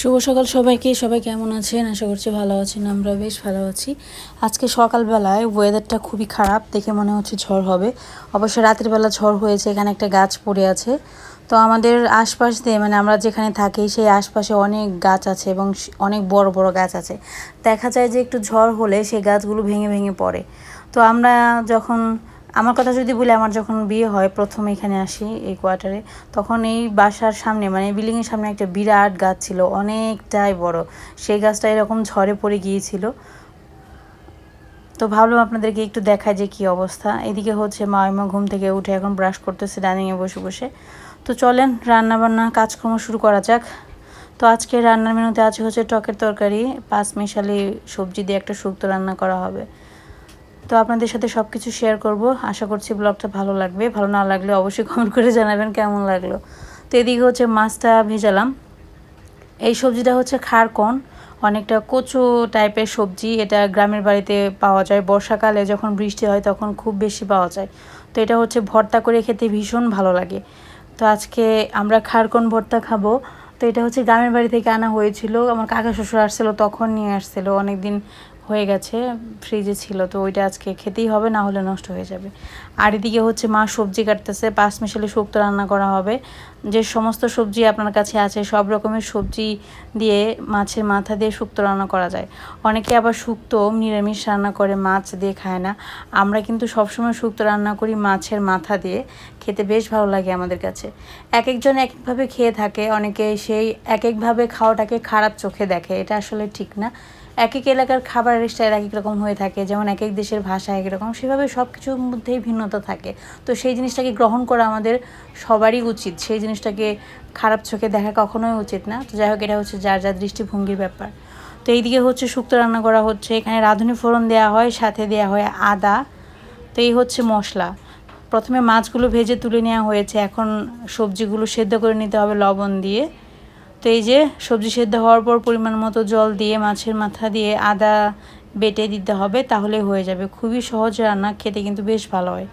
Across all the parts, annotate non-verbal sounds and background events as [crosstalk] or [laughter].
শুভ সকাল সবাইকে। সবাই কেমন আছেন? আশা করছি ভালো আছেন। আমরা বেশ ভালো আছি। আজকে সকালবেলায় ওয়েদারটা খুবই খারাপ। দেখে মনে হচ্ছে ঝড় হবে। অবশ্য রাতের বেলা ঝড় হয়েছে, এখানে একটা গাছ পড়ে আছে। তো আমাদের আশপাশ দিয়ে মানে আমরা যেখানে থাকি, সেই আশপাশে অনেক গাছ আছে এবং অনেক বড় বড় গাছ আছে। দেখা যায় যে একটু ঝড় হলে সেই গাছগুলো ভেঙে ভেঙে পড়ে। তো আমরা যখন আমার কথা যদি বলি, আমার যখন বিয়ে হয়, প্রথম এখানে আসি এই কোয়ার্টারে তখন এই বাসার সামনে মানে বিল্ডিংয়ের সামনে একটা বিরাট গাছ ছিল, অনেকটাই বড়। সেই গাছটা এরকম ঝড়ে পড়ে গিয়েছিল। তো ভাবলাম আপনাদেরকে একটু দেখায় যে কি অবস্থা। এদিকে হচ্ছে মাইমা ঘুম থেকে উঠে এখন ব্রাশ করতেছে ডাইনিংয়ে বসে বসে। তো চলেন রান্না বান্না কাজকর্ম শুরু করা যাক। তো আজকে রান্নার মেনুতে আছে হচ্ছে টকের তরকারি, পাঁচ মিশালি সবজি দিয়ে একটা শুক্তো রান্না করা হবে। তো আপনাদের সাথে সব কিছু শেয়ার করব। আশা করছি ব্লগটা ভালো লাগবে। ভালো না লাগলে অবশ্যই কমেন্ট করে জানাবেন কেমন লাগল। তো এদিকে হচ্ছে মাছটা ভেজালাম। এই সবজিটা হচ্ছে খারকন অনেকটা কচু টাইপের সবজি। এটা গ্রামের বাড়িতে পাওয়া যায়। বর্ষাকালে যখন বৃষ্টি হয় তখন খুব বেশি পাওয়া যায়। তো এটা হচ্ছে ভর্তা করে খেতে ভীষণ ভালো লাগে। তো আজকে আমরা খারকন ভর্তা খাব। তো এটা হচ্ছে গ্রামের বাড়ি থেকে আনা হয়েছিল। আমার কাকা শ্বশুর আসছিল, তখন নিয়ে আসছিল। অনেক দিন হয়ে গেছে ফ্রিজে ছিল, তো ওইটা আজকে খেতেই হবে, না হলে নষ্ট হয়ে যাবে। আর এদিকে হচ্ছে মা সবজি কাটতেছে, পাঁচ মিশালি শুক্তো রান্না করা হবে। যে সমস্ত সবজি আপনার কাছে আছে, সব রকমের সবজি দিয়ে মাছের মাথা দিয়ে শুক্তো রান্না করা যায়। অনেকে আবার শুক্তো, নিরামিষ রান্না করে, মাছ দিয়ে খায় না। আমরা কিন্তু সবসময় শুক্তো রান্না করি মাছের মাথা দিয়ে, খেতে বেশ ভালো লাগে আমাদের কাছে। এক একজন এক একভাবে খেয়ে থাকে, অনেকে সেই এক একভাবে খাওয়াটাকে খারাপ চোখে দেখে, এটা আসলে ঠিক না। এক এক এলাকার খাবারের স্টাইল এক এক রকম হয়ে থাকে, যেমন এক এক দেশের ভাষা এক রকম, সেভাবে সব কিছুর মধ্যেই ভিন্নতা থাকে। তো সেই জিনিসটাকে গ্রহণ করা আমাদের সবারই উচিত, সেই জিনিসটাকে খারাপ চোখে দেখা কখনোই উচিত না। তো যাই হোক, এটা হচ্ছে যার যার দৃষ্টিভঙ্গির ব্যাপার। তো এইদিকে হচ্ছে শুক্তো রান্না করা হচ্ছে, এখানে রাঁধুনি ফোড়ন দেওয়া হয়, সাথে দেওয়া হয় আদা। তো এই হচ্ছে মশলা। প্রথমে মাছগুলো ভেজে তুলে নেওয়া হয়েছে, এখন সবজিগুলো সেদ্ধ করে নিতে হবে লবণ দিয়ে। তো এই যে সবজি সেদ্ধ হওয়ার পর পরিমাণ মতো জল দিয়ে, মাছের মাথা দিয়ে আদা বেটে দিতে হবে, তাহলে হয়ে যাবে। খুবই সহজ রান্না, খেতে কিন্তু বেশ ভালো হয়।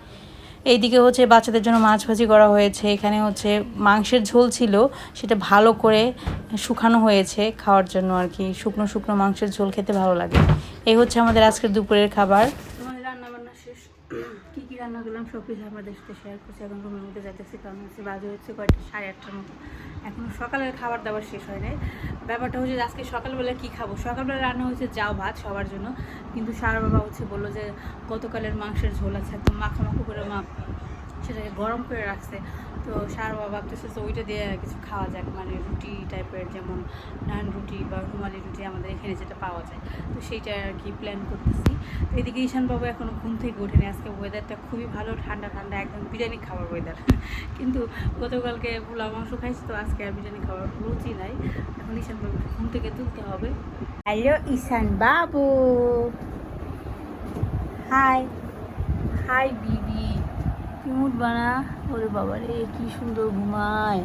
এইদিকে হচ্ছে বাচ্চাদের জন্য মাছ ভাজি করা হয়েছে। এখানে হচ্ছে মাংসের ঝোল ছিল, সেটা ভালো করে শুকানো হয়েছে খাওয়ার জন্য আর কি। শুকনো শুকনো মাংসের ঝোল খেতে ভালো লাগে। এই হচ্ছে আমাদের আজকের দুপুরের খাবার। রান্না শেষ? কী কী রান্না করলাম সব কিছু আমাদের সাথে শেয়ার করছি। এখন রুমের মধ্যে যাইতেছি, কারণ হচ্ছে বাজে হচ্ছে কয়টা? সাড়ে আটটার মতো। এখন সকালের খাবার দাবার শেষ হয় নাই। ব্যাপারটা হচ্ছে আজকে সকালবেলা কি খাব? সকালবেলা রান্না হয়েছে যাও ভাত সবার জন্য। কিন্তু সার বাবা হচ্ছে বলল যে গতকালের মাংসের ঝোল আছে, একদম মাখো মাখো করে মা সেটাকে গরম করে রাখছে। তো সারা বাবা ভাবতেছে যে ওইটা দিয়ে কিছু খাওয়া যাক মানে রুটি টাইপের যেমন নান রুটি বা রুমালি রুটি আমাদের এখানে যেটা পাওয়া যায়। তো সেইটা আর কি প্ল্যান করতেছি। তো এদিকে ঈশান বাবু এখনও ঘুম থেকে ওঠেনি। আজকে ওয়েদারটা খুবই ভালো ঠান্ডা ঠান্ডা একদম বিরিয়ানি খাবার ওয়েদার [laughs] কিন্তু গতকালকে পোলা মাংস খাইছি তো আজকে আর বিরিয়ানি খাবার রুচি নাই। এখন ঈশান বাবু ঘুম থেকে তুলতে হবে। হ্যালো ঈশান বাবু। হাই হাই বিবি। কিমুট বানা। ওরে বাবা রে, কি সুন্দর ঘুমায়।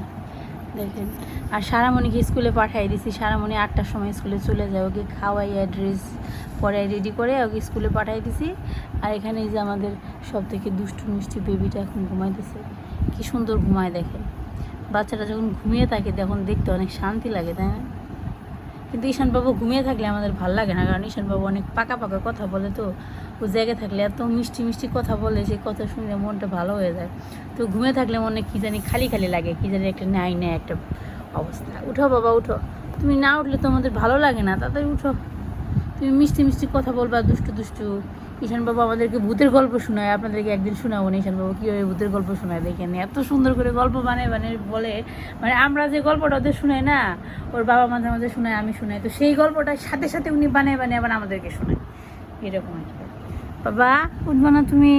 দেখেন। আর সারামণিকে স্কুলে পাঠাই দিছি। সারামণি আটটার সময় স্কুলে চলে যায়। ওকে খাওয়াইয়া ড্রেস পরে রেডি করে ওকে স্কুলে পাঠাই দিছি। আর এখানে যে আমাদের সব থেকে দুষ্টু, মিষ্টি বেবিটা এখন ঘুমাইতেছে। কি সুন্দর ঘুমায় দেখেন। বাচ্চাটা যখন ঘুমিয়ে থাকে, তখন দেখতে অনেক শান্তি লাগে, তাই না? কিন্তু ঈশানবাবু ঘুমিয়ে থাকলে আমাদের ভালো লাগে না, কারণ ঈশানবাবু অনেক পাকা পাকা কথা বলে তো। ও জায়গায় থাকলে এত মিষ্টি মিষ্টি কথা বলে সেই কথা শুনলে মনটা ভালো হয়ে যায়। তো ঘুমিয়ে থাকলে মনে কী জানি খালি খালি লাগে, কী জানি একটা ন্যায় ন্যায় একটা অবস্থা। উঠো বাবা, উঠো। তুমি না উঠলে তো আমাদের ভালো লাগে না, তাড়াতাড়ি উঠো। তুমি মিষ্টি মিষ্টি কথা বলবা, দুষ্টু দুষ্টু। ঈশান বাবু আমাদেরকে ভূতের গল্প শোনায়, আপনাদেরকে একদিন শোনাবো না ঈশান বাবু, কীভাবে ভূতের গল্প শোনায় দেখেন? এত সুন্দর করে গল্প বানায়, বানিয়ে বলে মানে আমরা যে গল্পটা ওদের শোনাই না, ওর বাবা মাঝে মাঝে শোনায়, আমি শোনাই। তো সেই গল্পটার সাথে সাথে উনি বানায়, বানিয়ে আবার আমাদেরকে শোনায়। এরকম আর কি। বাবা, উঠবো না তুমি।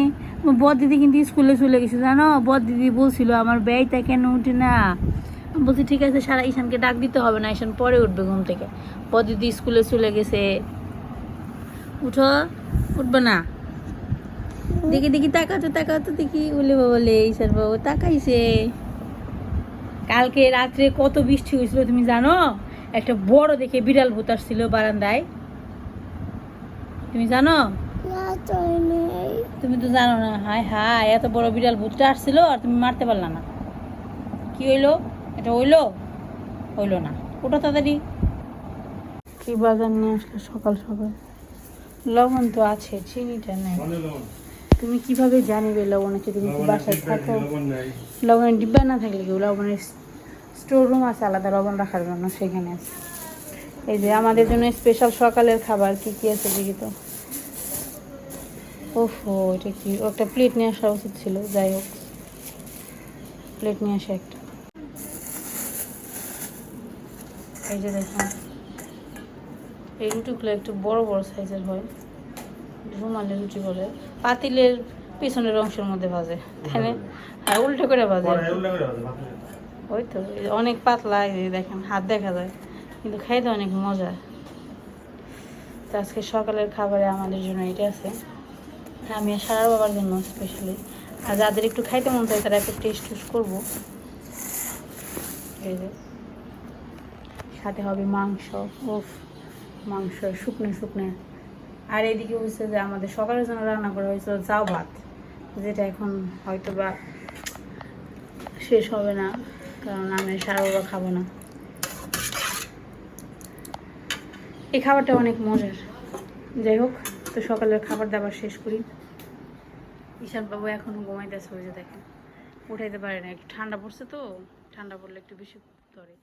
বদ দিদি কিন্তু স্কুলে চলে গেছে, জানো? বদ দিদি বলছিল, আমার ব্যয়টা কেন উঠে না? বলছি, ঠিক আছে, সারা ঈশানকে ডাক দিতে হবে না, ঈশান পরে উঠবে ঘুম থেকে। বদ দিদি স্কুলে চলে গেছে উঠো উঠবে না। দেখি দেখি তাকাতো তাকাতো দেখি বলে বলে ঈশান বাবু তাকাইছে। কালকে রাত্রে কত বৃষ্টি হয়েছিল তুমি জানো? একটা বড় দেখে বিড়াল ভূত আসছিল বারান্দায়। তুমি জানো? তুমি তো জানো না হায় হায় এত বড় বিড়াল ভূতটা আসছিল আর তুমি মারতে পারলা না। কি হইল? এটা হইল? হইল না। ওটা তাড়াতাড়ি। কি বাজার নিয়ে আসলে সকাল সকাল? লবণ তো আছে চিনিটা নেই। তুমি কীভাবে জানিবে লবণ আছে? তুমি কি বাসায় থাকো? লবণের ডিব্বা না থাকলে কি লবণের স্টোর রুম আছে আলাদা লবণ রাখার জন্য সেখানে আছে। এই যে আমাদের জন্য স্পেশাল সকালের খাবার কি কি আছে দেখি তো। ওহো এটা কি? একটা প্লেট নিয়ে আসা উচিত ছিল যাই হোক। প্লেট নিয়ে আসে একটা। এই যে দেখুন। এই রুটিগুলো একটু বড় বড় সাইজের হয়। রুমালের রুটি বলে। পাতিলের পিছনের অংশের মধ্যে ভাজে। তাই না? হ্যাঁ উল্টো করে ভাজে। ওই তো অনেক পাতলা দেখেন হাত দেখা যায়। কিন্তু খাইতে অনেক মজা। তো আজকে সকালের খাবারে আমাদের জন্য এটা আছে। আমি সারার বাবার জন্য স্পেশালি আর যাদের একটু খাইতে মন চায় তারা একটু টেস্ট টুস করব। এই যে। সাথে হবে মাংস উফ। মাংস, শুকনো শুকনো। আর এদিকে হয়েছে যে আমাদের সকালের জন্য রান্না করা হয়েছিল চাও ভাত, যেটা এখন হয়তো বা শেষ হবে না, কারণ আমি সারা বাবা খাব না। এই খাবারটা অনেক মজার। যাই হোক, তো সকালের খাবার দাবার শেষ করি। বাবু এখনও ঘুমাইতেছে ওই যে দেখেন। উঠাইতে পারে না, একটু ঠান্ডা পড়ছে তো, ঠান্ডা পড়লে একটু বেশি ধরে।